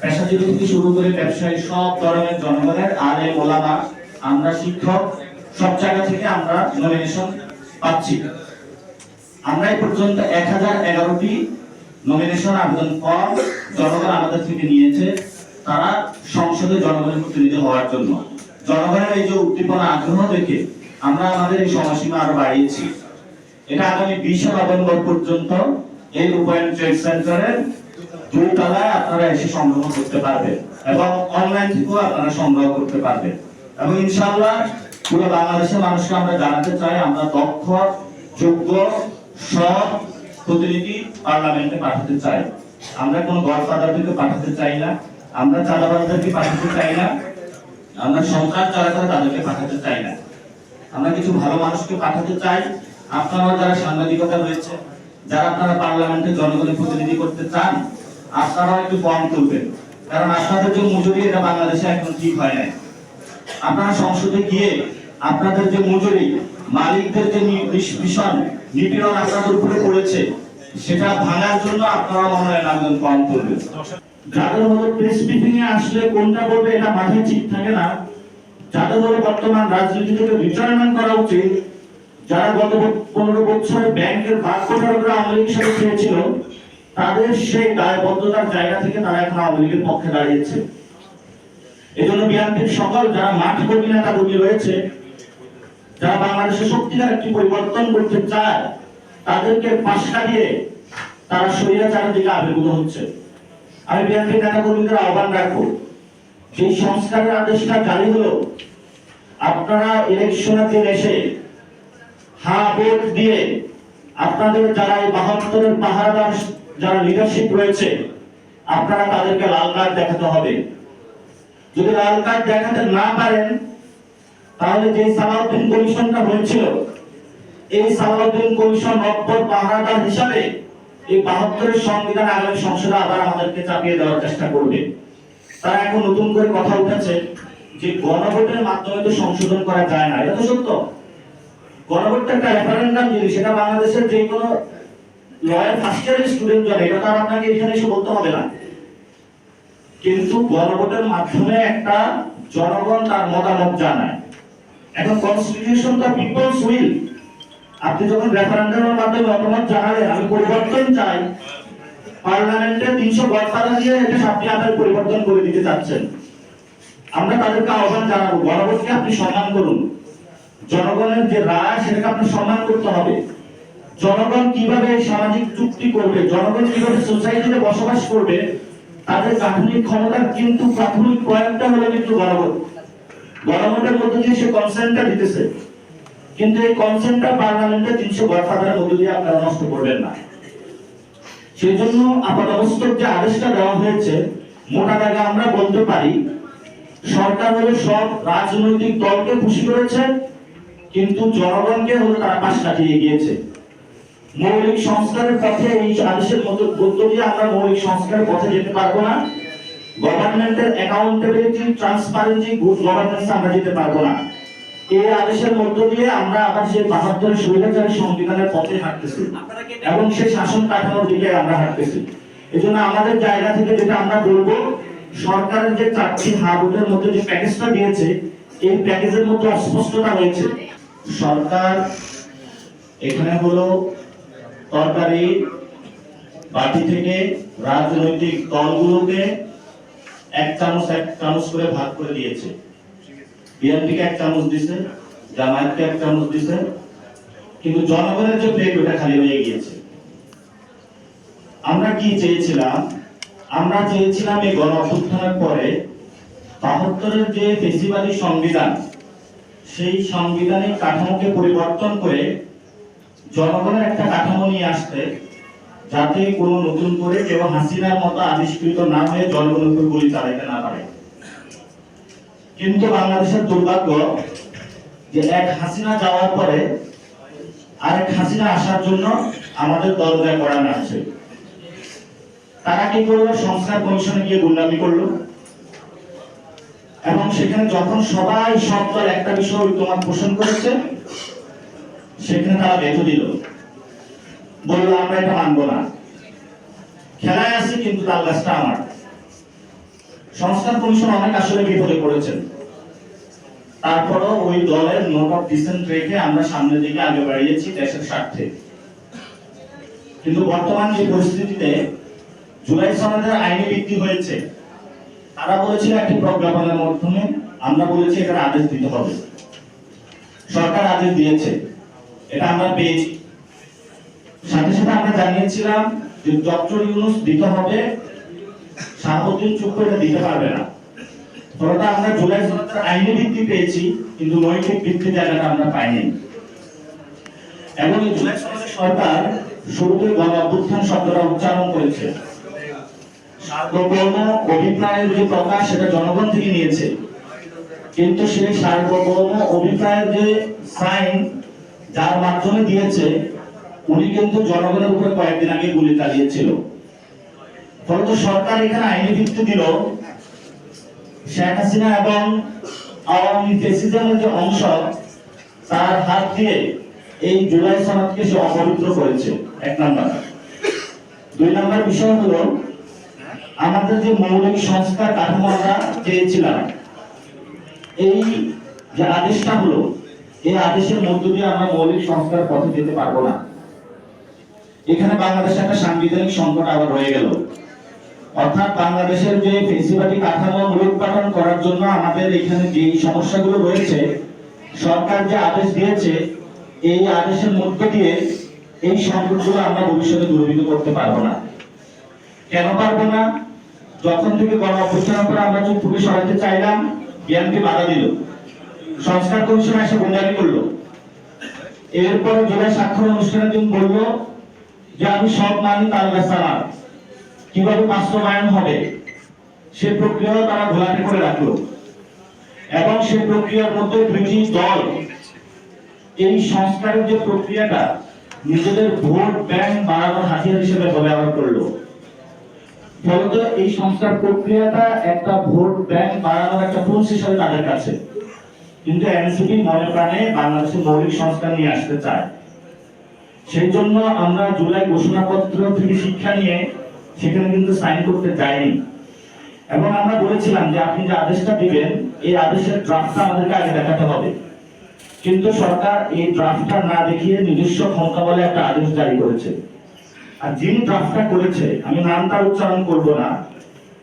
পেশাজীবী থেকে শুরু করে ব্যবসায়ী সব ধরনের জনগণের এই ওলামা আমরা শিক্ষক সব জায়গা থেকে আমরা নমিনেশন পাচ্ছি। আমরা এই পর্যন্ত এক হাজার এগারোটি নমিনেশন আবেদন ফর্ম জনগণ আমাদের থেকে নিয়েছে। তারা সংসদে জনগণের প্রতিনিধি হওয়ার জন্য। জনগণের এই যে উদ্দীপনা, আগ্রহ দেখে আমরা আমাদের এই সময়সীমা আরও বাড়িয়েছি। এটা আগামী বিশে নভেম্বর পর্যন্ত এই রূপায়ণ ট্রেড সেন্টারের দুই তলায় আপনারা এসে সংগ্রহ করতে পারবেন এবং অনলাইন থেকেও আপনারা সংগ্রহ করতে পারবেন। এবং ইনশাল্লাহ পুরো বাংলাদেশের মানুষকে আমরা জানাতে চাই, আমরা দক্ষ, যোগ্য, সৎ প্রতিনিধি পার্লামেন্টে পাঠাতে চাই। আমরা কোনো গডফাদারদেরকে পাঠাতে চাই না, আমরা চাঁদাবাজদেরকে পাঠাতে চাই না, আমরা সরকার যারা করে তাদেরকে পাঠাতে চাই না। আমরা কিছু ভালো মানুষকে পাঠাতে চাই। আপনারা যারা সাংবাদিকতা রয়েছে, যারা আপনারা পার্লামেন্টে জনগণের প্রতিনিধি করতে চান আপনারাও একটু কম তুলবেন। কারণ আপনাদের যে মজুরি, এটা বাংলাদেশে এখন ঠিক হয় নাই। আপনারা সংসদে গিয়ে আপনাদের যে মজুরি, মালিকদের যে ভীষণ নিপীড়ন আপনাদের উপরে পড়েছে, সেটা ভাঙার জন্য আপনারা মনোনয়ন আবেদন কম করবেন যাদের হলো প্রেস ব্রিফিং এ আসলে কোনটা বলবে এটা মাথায় ঠিক থাকে না। যাদের হলো বর্তমান রাজনীতি থেকে রিটায়ারমেন্ট করা উচিত, যারা গত পনেরো বছরে ব্যাংকের বাক্য ধারকরা আওয়ামী লীগের সাথে খেয়েছিল তাদের সেই দায়বদ্ধতার জায়গা থেকে তারা এখন আওয়ামী লীগের পক্ষে দাঁড়িয়েছে। এই জন্য বিএনপির সকল যারা মাঠ কর্মী নেতা কর্মী রয়েছে, যারা বাংলাদেশের সত্যিকার একটি পরিবর্তন করতে চায়, তাদেরকে পাশা দিয়ে তারা স্বৈরাচারের দিকে আবির্ভূত হচ্ছে। আমি বিএনপি নেতা কর্মীদের আহ্বান রাখব যে সংস্কারের আদেশটা জারি হলো, আপনারা ইলেকশনের দিন এসে হা ভোট দিয়ে আপনাদের যারা এই বাহাত্তরের পাহারাদার যারা লিডারশিপ রয়েছে, আপনারা তাদেরকে লাল কার্ড দেখাতে হবে। যদি লাল কার্ড দেখাতে না পারেন, তাহলে যে সালাউদ্দিন কমিশনটা হয়েছিল, এই সালাউদ্দিন কমিশন নব্বর পাহারাদার হিসাবে এই বাহাত্তরের সংবিধান আগামী সংসদে আবার আমাদেরকে চাপিয়ে দেওয়ার চেষ্টা করবে। তারা এখন নতুন করে কথা উঠেছে যে গণভোটের মাধ্যমে তো সংশোধন করা যায় না। এটা তো সত্য। গণভোটটা একটা রেফারেন্ডাম জিনিস, সেটা বাংলাদেশের যে কোনো লয়ার ফার্স্ট ইয়ারের স্টুডেন্ট এটা তো আপনাকে এখানে এসে বলতে হবে না। কিন্তু গণভোটের মাধ্যমে একটা জনগণ তার মতামত জানায়। এখন কনস্টিটিউশন তো পিপলস উইল আপনি যখন রেফারেন্ডামের মাধ্যমে মতামত জানালেন আমি পরিবর্তন চাই। পার্লামেন্টে তিনশো গড়পাড়া দিয়ে এটা আপনি আপনার পরিবর্তন করে দিতে চাচ্ছেন। আমরা তাদেরকে আহ্বান জানাব, গণভোটকে আপনি সম্মান করুন। জনগণের যে রায়, সেটাকে আপনি সম্মান করতে হবে। জনগণ কীভাবে সামাজিক চুক্তি করবে, জনগণ কীভাবে সোসাইটিতে বসবাস করবে, তাদের গাঠনিক ক্ষমতার কিন্তু প্রাথমিক প্রয়োগটা হলো কিন্তু গণভোট। গণভোটের মধ্যে দিয়ে সে কনসেন্টটা দিতেছে। কিন্তু এই কনসেন্টটা পার্লামেন্টে তিনশো গড়ফাদারের মধ্যে দিয়ে আপনারা নষ্ট করবেন না। সেই জন্য আপাতবস্তক যে আদেশটা দেওয়া হয়েছে, মোটা দাগে আমরা বলতে পারি, সরকার হলো সব রাজনৈতিক দলকে খুশি করেছে, কিন্তু জনগণকে হলো তারা পাশ কাটিয়ে গিয়েছে মৌলিক সংস্কারের পথে এই আদেশের মতো মধ্য দিয়ে আমরা মৌলিক সংস্কারের পথে যেতে পারব না। গভর্নমেন্টের অ্যাকাউন্টেবিলিটি ট্রান্সপারেন্সি গুড গভর্নেন্স আমরা যেতে পারব না। এই আদেশের মধ্য দিয়ে আমরা আবার সেই স্বৈরাচারী সংবিধানের পথে হাঁটতেছি এবং সেই শাসন কাঠামোর দিকে আমরা হাঁটতেছি। এই জন্য আমাদের জায়গা থেকে যেটা আমরা বলব, সরকারের যে চারটি হাবুটের মধ্যে যে প্যাকেজটা দিয়েছে, এই প্যাকেজের মধ্যে অস্পষ্টতা রয়েছে। সরকার এখানে হলো তরকারি বাটি থেকে রাজনৈতিক দলগুলোকে এক চামচ এক চামচ করে ভাগ করে দিয়েছে। বিএনপিকে এক চামচ দিছে জামায়াতকে এক চামচ দিছে, কিন্তু জনগণের যে প্লেট ওটা খালি হয়ে গিয়েছে। আমরা কি চেয়েছিলাম? আমরা চেয়েছিলাম এই গণ অভ্যুত্থানের পরে বাহাত্তরের যে ফেসিবাদী সংবিধান, সেই সাংবিধানিক কাঠামোকে পরিবর্তন করে জনগণের একটা কাঠামো নিয়ে আসতে, যাতে কোনো নতুন করে কেউ হাসিনার মতো আবিষ্কৃত না হয়ে জনগণের গুলি চালাইতে না পারে। কিন্তু বাংলাদেশের দুর্ভাগ্য যে এক হাসিনা যাওয়ার পরে আরেক হাসিনা আসার জন্য আমাদের দরজা করা নাড়ছে। তারা কি করল? সংস্কার কমিশনে গিয়ে গুন্ডামি করল। এবং সেখানে যখন সবাই সব দল একটা বিষয় তোমার পোষণ করেছে সেখানে তারা বেঁধে দিল। বলল, আমরা এটা মানবো না। খেলায় আছি, কিন্তু তাল গাছটা আমার। সংস্কার কমিশন অনেক আসলে বিপদে পড়েছেন। তারপরও ওই দলের নোট অফ ডিসেন্ট রেখে আমরা সামনের দিকে আগে বাড়িয়েছি দেশের স্বার্থে। কিন্তু বর্তমান যে পরিস্থিতিতে জুলাই সনদের আইনি ভিত্তি হয়েছে, তারা বলেছিল একটি প্রজ্ঞাপনের মাধ্যমে আমরা বলেছি এটার আদেশ দিতে হবে। সরকার আদেশ দিয়েছে। এটা আমরা পেয়েছি সাথে সাথে আমরা জানিয়েছিলাম যে ডক্টর ইউনুস দিতে হবে। শাহাবুদ্দিন চুপ করে দিতে পারবে না। আমরা জুলাই সনদের আইনি ভিত্তি পেয়েছি, কিন্তু নৈতিক ভিত্তি জায়গাটা আমরা পাইনি। এবং জুলাই সরকার শুরুতে শব্দটা উচ্চারণ করেছে। সার্বভৌম অভিপ্রায়ের যে প্রকাশ সেটা জনগণ থেকে নিয়েছে। কিন্তু সেই সার্বভৌম অভিপ্রায়ের যে সাইন যার মাধ্যমে দিয়েছে, উনি কিন্তু জনগণের উপরে কয়েকদিন আগে গুলি চালিয়েছিল। ফলত সরকার এখানে আইনি ভিত্তি দিল। শেখ হাসিনা এবং আওয়ামী ফেসিজমের যে অংশ, তার হাত দিয়ে এই জুলাই সনদকে সে অপবিত্র করেছে। এক নাম্বার। দুই নাম্বার বিষয় হলো, আমাদের যে মৌলিক সংস্কার কাঠামো আমরা চেয়েছিলাম, এই যে আদেশটা হলো এই আদেশের মধ্য দিয়ে আমরা মৌলিক সংস্কার পথে যেতে পারব না। এখানে বাংলাদেশে একটা সাংবিধানিক সংকট আবার রয়ে গেল। অর্থাৎ বাংলাদেশের যে ফেসিবাদী কাঠামো মূলোৎপাটন করার জন্য আমাদের এখানে যে সমস্যাগুলো রয়েছে, সরকার যে আদেশ দিয়েছে, এই আদেশের মধ্য দিয়ে এই সংকটগুলো আমরা ভবিষ্যতে দূরীভূত করতে পারব না। কেন পারব না? যখন থেকে গণ অভ্যুত্থানের পর আমরা চুপটুকে সরাইতে চাইলাম, বিএনপি বাধা দিল। সংস্কার কমিশন এসে গুন্ডামি করল। এরপরে জুলাই স্বাক্ষর অনুষ্ঠানের দিন বলল যে, আমি সব মানি তার সালাম কীভাবে বাস্তবায়ন হবে? সে প্রক্রিয়াও তারা ঘোলাটে করে রাখল। এবং সে প্রক্রিয়ার মধ্যে দুইটি দল, এই সংস্কারের যে প্রক্রিয়াটা, নিজেদের ভোট ব্যাংক বাড়ানোর হাতিয়ার হিসেবে ব্যবহার করল। ফলত এই সংস্কার প্রক্রিয়াটা একটা ভোট ব্যাংক বাড়ানোর একটা টুলস হিসেবে তাদের কাছে। কিন্তু এনসিপি মনে প্রাণে বাংলাদেশের মৌলিক সংস্কার নিয়ে আসতে চায়। সেই জন্য আমরা জুলাই ঘোষণাপত্র থেকে শিক্ষা নিয়ে সেখানে কিন্তু সাইন করতে যাইনি। এবং আমরা বলেছিলাম যে আপনি যে আদেশটা দিবেন, এই আদেশের ড্রাফটটা আমাদেরকে আগে দেখাতে হবে। কিন্তু সরকার এই ড্রাফটটা না দেখিয়ে নিজস্ব ক্ষমতা বলে একটা আদেশ জারি করেছে। আর যিনি ড্রাফটটা করেছে, আমি নামটা উচ্চারণ করব না।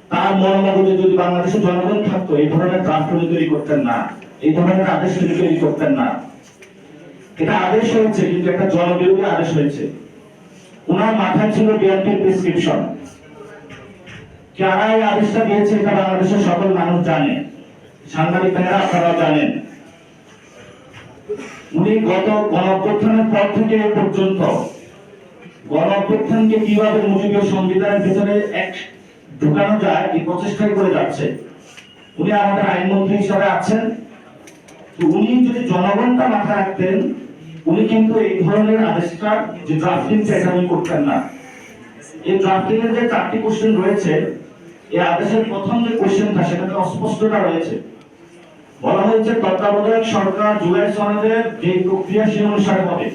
তার মনোমগজে যদি বাংলাদেশের জনগণ থাকতো, এই ধরনের ড্রাফট তৈরি করতেন না। এই ধরনের আদেশ উনি তৈরি করতেন না। এটা আদেশ হয়েছে, কিন্তু একটা জনবিরোধী আদেশ হয়েছে। ওনার মাথায় ছিল বিএনপির প্রেসক্রিপশন কারা এই আদেশটা দিয়েছে, এটা বাংলাদেশের সকল মানুষ জানে। সাংবাদিক ভাইয়েরা, আপনারাও জানেন। উনি গত গণঅভ্যুত্থানের পর থেকে এ পর্যন্ত গণঅভ্যুত্থানকে কীভাবে মুজিবীয় সংবিধানের ভিতরে এক ঢুকানো যায়, এই প্রচেষ্টাই করে যাচ্ছে। উনি আমাদের আইনমন্ত্রী হিসাবে আছেন। উনি যদি জনগণটা মাথায় রাখতেন, উনি কিন্তু এই ধরনের আদেশটা যে ড্রাফটিং উনি করতেন না। এই ড্রাফটিং এর যে চারটি কোশ্চেন রয়েছে, এই আদেশের প্রথম যে কোশ্চেনটা সেটাতে অস্পষ্টতা রয়েছে। বলা হয়েছে, তত্ত্বাবধায়ক সরকার জুলাই সনদের যে প্রক্রিয়া সে অনুসারে হবে।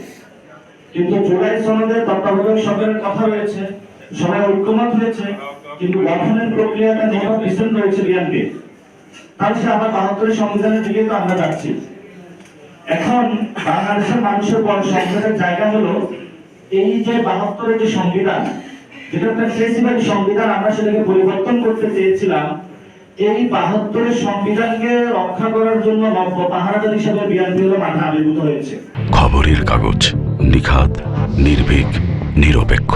কিন্তু জুলাই সনদে তত্ত্বাবধায়ক সরকারের কথা রয়েছে সবাই ঐক্যমত হয়েছে কিন্তু গঠনের প্রক্রিয়াটা নিয়ম ডিসেন্ট রয়েছে বিএনপি তাহলে সে আবার বাহাত্তরের সংবিধানের দিকে তো আমরা যাচ্ছি। এখন বাংলাদেশের মানুষের বড় সংকটের জায়গা হলো এই যে বাহাত্তরের যে সংবিধান, যেটা সংবিধান, আমরা সেটাকে পরিবর্তন করতে চেয়েছিলাম, এই বাহাত্তরের সংবিধানকে রক্ষা করার জন্য নব্য পাহারাদার বিএনপি হলো মাঠে আবির্ভূত হয়েছে। খবরের কাগজ নিখাত, নির্ভীক, নিরপেক্ষ।